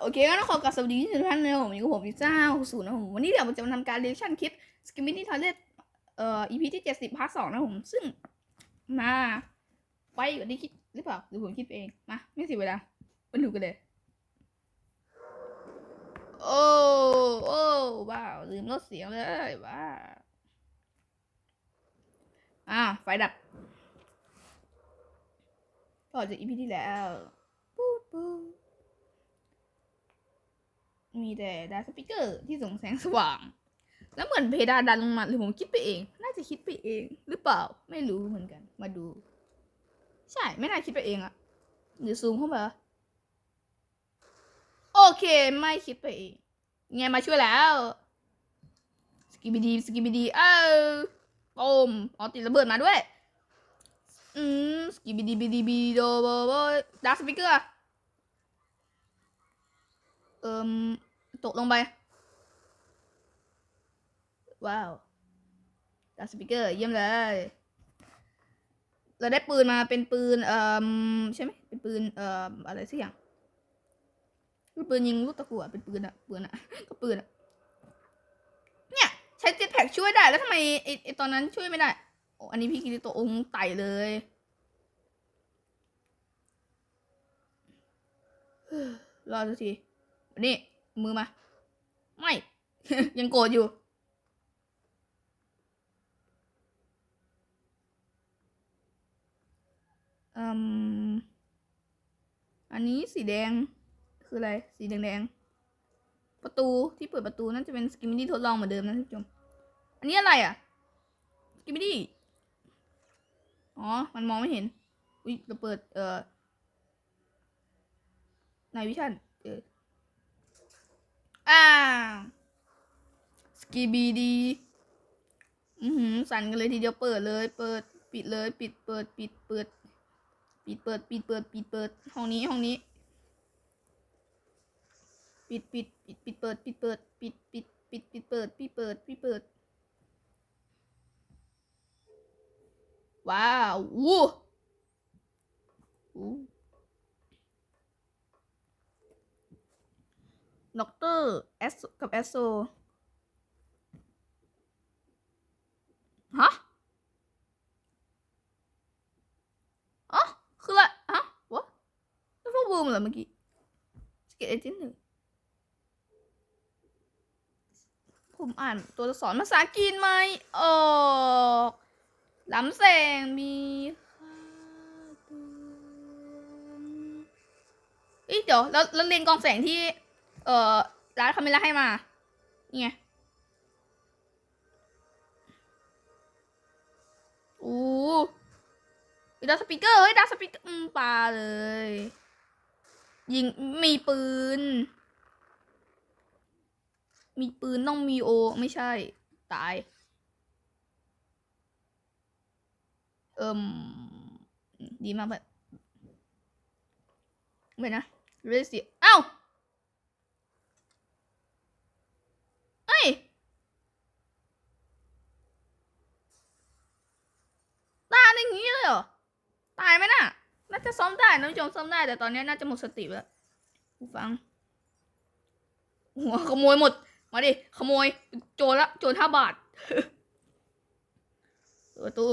โอเคงั้นขอกราบสวัสดีทุกท่านนะครับผมอยู่กับผมพิซซ่าศูนย์นะครับผมวันนี้เดี๋ยวผมจะมาทำการเรียชั่นคลิปสกิมมินี่ทอยเลตเอ่อ EP ที่เจ็ดสิบพาร์ทสองนะครับผมซึ่งมาไวกว่าที่คิดหรือเปล่าหรือผมคิดเองมาไม่เสียเวลามาดูกันเลย โอ้โอ้ว้าวลืมลดเสียงเลยว้าวอ่าไฟดับต่อจาก EP ที่แล้วปูดปูด มีแต่ดาสปิเกอร์ที่ส่งแสงสว่าง แล้วเหมือนเพดานดันลงมาหรือผมคิดไปเอง น่าจะคิดไปเองหรือเปล่าไม่รู้เหมือนกัน มาดู ใช่ไม่น่าคิดไปเองอะหรือซูมเข้ามาโอเคไม่คิดไปเองไงมาช่วยแล้วสกิบิดีสกิบิดีเออโอมอ๋อติดระเบิดมาด้วยอืมสกิบิดีบิดีบิโดโบโบดาสปิเกอร์ เอิมตกลงไป ว้าวดาสปิเกอร์เยี่ยมเลย เราได้ปืนมาเป็นปืน เอ่อใช่ไหมเป็นปืน เอ่ออะไรสักอย่างเป็นปืนยิงลูกตะกั่วเป็นปืนอะปืนอะก็ปืนอะเนี่ย ใช้เจ็ตแพ็กช่วยได้แล้วทำไมไอไอตอนนั้นช่วยไม่ได้โอ้อันนี้พี่กิริโตองค์ไต่เลยรอสักที นี่ มือมา ไม่ ยังโกรธอยู่ อืม อันนี้สีแดง คืออะไร สีแดงแดงๆประตูที่เปิดประตูนั่นจะเป็นสกิมมี่ทดลองเหมือนเดิมนะท่านผู้ชม อันนี้อะไรอะ สกิมมี่อ๋อ มันมองไม่เห็น อุ้ยเราเปิด เอ่อในวิชั่นเออ อ่าสกีบีดีอือหือสั่นกันเลยทีเดียวเปิดเลย เปิดปิดเลย ปิดเปิด ปิดเปิด ปิดเปิด ปิดเปิด ปิดเปิดห้องนี้ห้องนี้ ปิดปิดปิดปิดเปิด ปิดเปิด ปิดปิดปิดปิดเปิดปิดเปิดปิดเปิด ว้าววู้วู้ด็อกเตอร์แอ สกับแอสโซฮะอ๋อคืออะไรฮะวะแล้วพวกบูมเหรอเมื่อกี้สเก็ตเอเจนต์หนึ่งผมอ่านตัวอักษรภาษาจีนไหมออกลำแสงมีค่าเตือนเอ้ยเดี๋ยวแล้วแล้วเลนส์กองแสงที่ เอ่อ ร้านคาเมล่าให้มา เนี่ไงโอ้ยดาสปีกเกอร์เฮ้ยดาสปีกเกอร์อืมปาเลย ยิงมีปืน มีปืนต้องมีโอ ไม่ใช่ ตาย เอิมดีมากแบบไม่นะเรสิเอ้า เอ้ย ตายอย่างนี้เลยเหรอ ตายไหมน่ะ น่าจะซ้อมได้นะผู้ชมซ้อมได้แต่ตอนนี้น่าจะหมดสติแล้วผู้ฟัง หัวขโมยหมด มาดิขโมย โจรละโจรห้าบาทประตู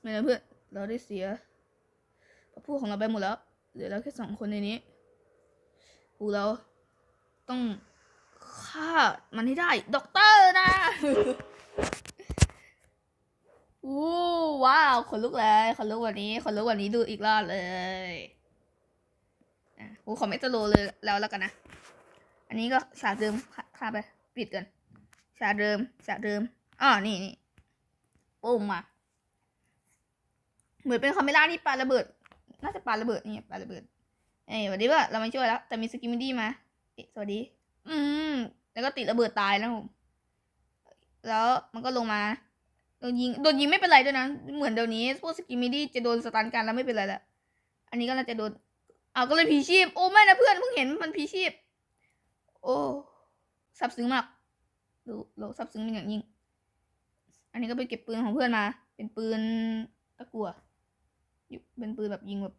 ไม่นะเพื่อนเราได้เสียผู้ของเราไปหมดแล้วเหลือเราแค่สองคนในนี้ปูเราต้องฆ่ามันให้ได้ด็อกเตอร์นะ อู้ว้าวขนลุกเลยขนลุกวันนี้ขนลุกวันนี้ดูอีกรอบเลยอะกูขอไม่ตโลเลยแล้วแล้วกันนะ อันนี้ก็ฉากเดิมค่าไป ปิดกันฉากเดิมฉากเดิมอ๋อนี่นี่ปุ่มมาเหมือนเป็นคาเมล่าที่ปาระเบิด น่าจะปาระเบิดนี่ปาระเบิด เอ้ยสวัสดีว่าเรามาช่วยแล้ว แต่มีสกิมมิดี้มาสวัสดี อืม แล้วก็ติดระเบิดตายแล้วผมแล้วมันก็ลงมา ดนยิงโดนยิงไม่เป็นไรด้วยนะ เหมือนเดี๋ยวนี้พวกสกิมมิดี้จะโดนสตันกันแล้วไม่เป็นไรละอันนี้ก็น่าจะโดนเอาก็เลยผีชีพ โอ้ไม่นะเพื่อนเพิ่งเห็นมันผีชีพ โอ้ซับซึ้งมาก ดูเราซับซึ้งเป็นอย่างยิ่ง อันนี้ก็ไปเก็บปืนของเพื่อนมา เป็นปืนตะกั่วอยู่เป็นปืนแบบยิงแบบ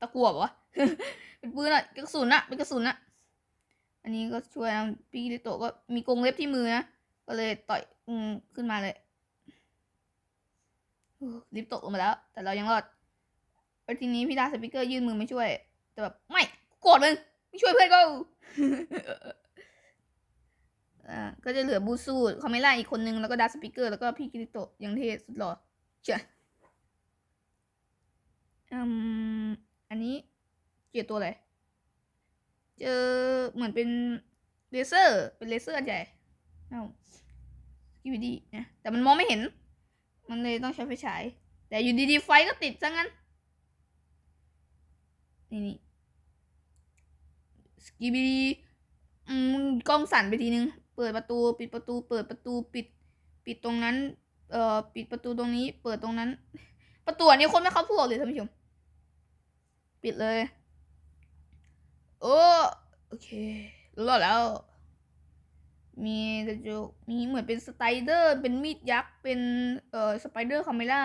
ตะกั่วปะวะเป็นปืนอะกระสุนอะเป็นกระสุนอะอันนี้ก็ช่วยนะพี่กิโตก็มีกรงเล็บที่มือนะ ก็เลยต่อยอืมขึ้นมาเลย ลิฟต์ตกลงมาแล้ว แต่เรายังรอดแล้วทีนี้พี่ดาสปิเกอร์ยื่นมือมาช่วย แต่แบบไม่โกรธมึงไม่ช่วยเพื่อนก็อ่าก็จะเหลือบูซูคอมเมล่าอีกคนนึง แล้วก็ดาสปิเกอร์ แล้วก็พี่กิริโตะยังเทสุดหล่อเจ้ะอืมอันนี้เจอตัวอะไร เจอเหมือนเป็นเลเซอร์ เป็นเลเซอร์ใหญ่ เอ้าสกิวดีนะ แต่มันมองไม่เห็น มันเลยต้องใช้ไฟฉาย แต่อยู่ดีๆไฟก็ติดซะงั้น นี่นี่สกิวดีอืมกล้องสั่นไปทีนึง เปิดประตู ปิดประตู เปิดประตูปิด ปิดตรงนั้น เอ่อ ปิดประตูตรงนี้ เปิดตรงนั้น ประตูอันนี้คนไม่เข้าพวกเลยท่านผู้ชม ปิดเลย โอ้ โอเครอดแล้ว มีกระจกมีเหมือนเป็นสไตเดอร์ เป็นมีดยักษ์ เป็นเอ่อสไปเดอร์คาเมล่า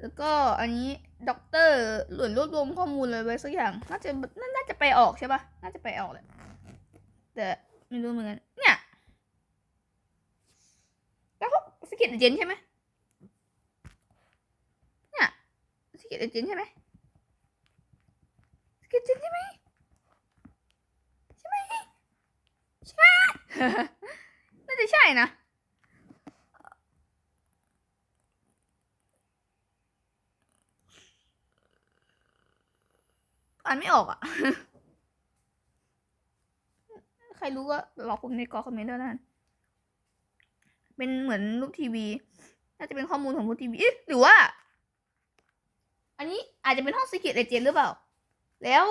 แล้วก็อันนี้ด็อกเตอร์หลวนรวบรวมข้อมูลเลยไว้สักอย่าง น่าจะนาน่าจะไปออกใช่ปะน่าจะไปออกแหละ แต่ไม่รู้เหมือนกัน เนี่ย แล้วเขาสกิทเจนใช่ไหมเนี่ยสกิทเจนใช่ไหมสกิทเจนใช่ไหมใช่ไหมใช่ไหม น่าจะใช่นะ อ่านไม่ออกอะ ใครรู้ก็บอกผมในกรอคอมเมนต์ด้วยนะเป็นเหมือนรูปทีวี น่าจะเป็นข้อมูลของรูปทีวีเอ๊ะหรือว่า อันนี้อาจจะเป็นห้อง Secret Agent หรือเปล่า แล้ว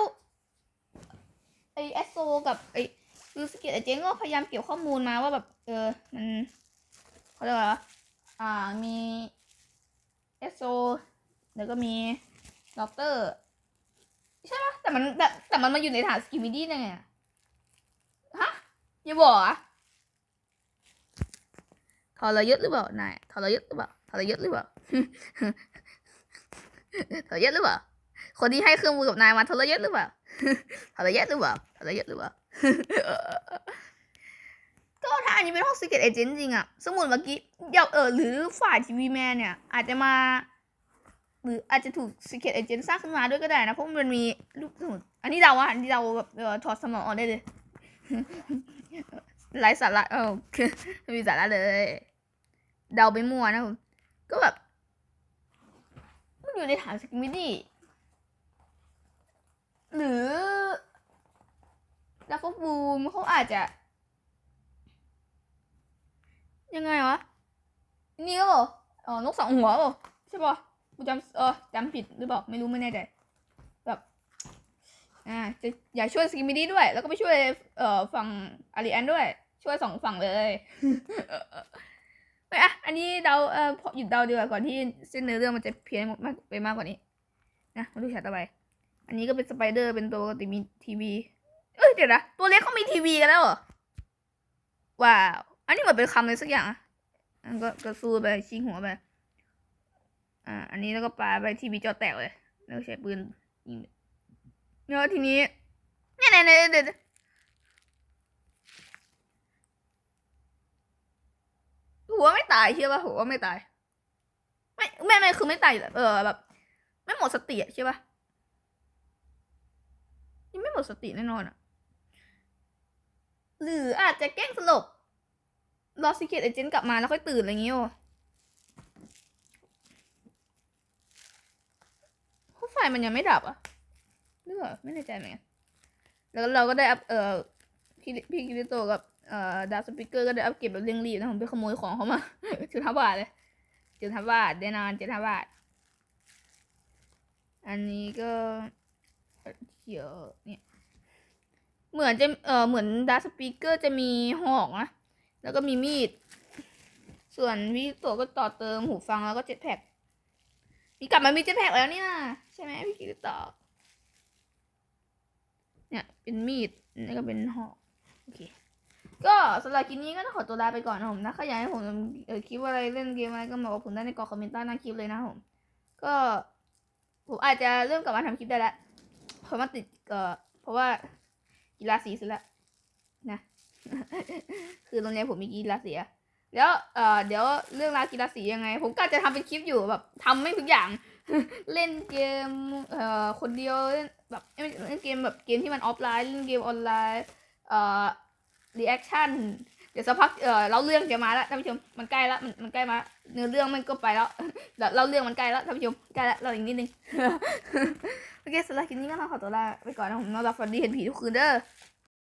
ไอเอสโซกับไอ คือ Secret Agent ก็พยายามเก็บข้อมูลมาว่าแบบ เออ มันเขาเรียกว่าอ่า มีเอสโซแล้วก็มีด็อกเตอร์ใช่ปะแต่มันแบบแต่มันมาอยู่ในฐานสกิมิดี้ได้ไงฮะอย่าบอกอะทรยศหรือเปล่านายทรยศหรือเปล่าทรยศหรือเปล่าทรยศหรือเปล่าคนที่ให้เครื่องมือกับนายมาทรยศหรือเปล่าทรยศหรือเปล่าทรยศหรือเปล่า ก็ถ้าอันนี้เป็นห้อง Secret Agent จริงอะสมมุติเมื่อกี้เดี๋ยวเออหรือฝ่ายทีวีแมนเนี่ย อาจจะมา หรืออาจจะถูก Secret Agent สร้างขึ้นมาด้วยก็ได้นะ เพราะมันมีลูกสมุดอันนี้เดาว่าอันนี้เดาแบบเออถอดสมองออกได้เลยไร้สาระเออไม่มีสาระเลย เดาไปมั่วนะผมก็แบบมันอยู่ในฐานสกิมิดี้หรือ แล้วก็บูมเขาอาจจะ ยังไงวะ นี่ก็บอกอ๋อนกสองหัวเปล่าใช่ปะกูจำเออจำผิดหรือเปล่าไม่รู้ไม่แน่ใจแบบอ่าจะอยากช่วยสกิมิดี้ด้วย แล้วก็ไปช่วยเอ่อฝั่งอาริแอนด้วย ช่วยสองฝั่งเลยไม่อะอันนี้เดาเออพอหยุดเดาดีกว่าก่อนที่เส้นเนื้อเรื่องมันจะเพี้ยนมากไปมากกว่านี้นะมาดูฉากต่อไป อันนี้ก็เป็นสไปเดอร์เป็นตัวปกติมีทีวี เอ้ยเดี๋ยวนะ ตัวเล็กเขามีทีวีกันแล้วเหรอ ว้าว อันนี้เหมือนเป็นคำอะไรสักอย่างอะอันก็กระซูไปชิงหัวไป อ่า อันนี้แล้วก็ปาไปทีวีจอแตกเลย แล้วใช้ปืนยิงแล้วทีนี้เนี่ยเนี่ยเนี่ยเนี่ยเนี่ยหัวไม่ตายใช่ป่ะหัวไม่ตาย ไม่ไม่ไม่คือไม่ตายเออแบบ ไม่หมดสติอะใช่ป่ะยังไม่หมดสติแน่นอนอะ หรืออาจจะแกล้งสลบรอสิเกตเอเจนต์กลับมาแล้วค่อยตื่นอะไรอย่างงี้โอเพราะไฟมันยังไม่ดับอะหรือเปล่าไม่แน่ใจเหมือนกันแล้วเราก็ได้อัพเอ่อพี่พี่กิริโตกับเอ่อดาวสปิเกอร์ก็ได้อัพเก็บแบบเร่งรีบนะผมไปขโมยของเขามาจุดห้าบาทเลยจุดห้าบาทแน่นอนจุดห้าบาทอันนี้ก็เดี๋ยวเนี่ย เหมือนจะเออเหมือนดาสปิเกอร์จะมีหอกนะ แล้วก็มีมีด ส่วนพี่ตัวก็ต่อเติมหูฟังแล้วก็เจ็ตแพ็กมีกลับมามีเจ็ตแพ็กแล้วนี่นะใช่ไหมพี่กิตต่อเนี่ยเป็นมีดนี่ก็เป็นหอกโอเคก็สำหรับคลิปนี้ก็ต้องขอตัวลาไปก่อนนะผมนะถ้าอยากให้ผมเออคลิปอะไรเล่นเกมอะไรก็มาบอกผมได้ในกล่องคอมเมนต์ใต้หน้าคลิปเลยนะผมก็ผมอาจจะเริ่มกลับมาทำคลิปได้แล้วเพราะมันติดเอ่อเพราะว่า กีฬาสีเสร็จแล้วนะ คือโรงเรียนผมมีกีฬาสีแล้วเอ่อเดี๋ยวเรื่องราวกีฬาสียังไง ผมก็จะทำเป็นคลิปอยู่แบบทำไม่ทุกอย่าง เล่นเกมเอ่อคนเดียวเล่นแบบเล่นเกมแบบเกมที่มันออฟไลน์เล่นเกมออนไลน์เอ่อรีแอคชั่น ดี๋ยวสักพักเอ่อเราเรื่องจะมาแล้วท่านผู้ชมมันใกล้แล้วมันมันใกล้มาเนื้อเรื่องมันก็ไปแล้วเดี๋ยวเราเรื่องมันใกล้แล้วท่านผู้ชมใกล้แล้วเราอีกนิดนึงโอเคสำหรับคลิปนี้ก็ต้องขอตัวลาไปก่อนนะผมนอนหลับฝันดีเห็นผีทุกคืนเด้อ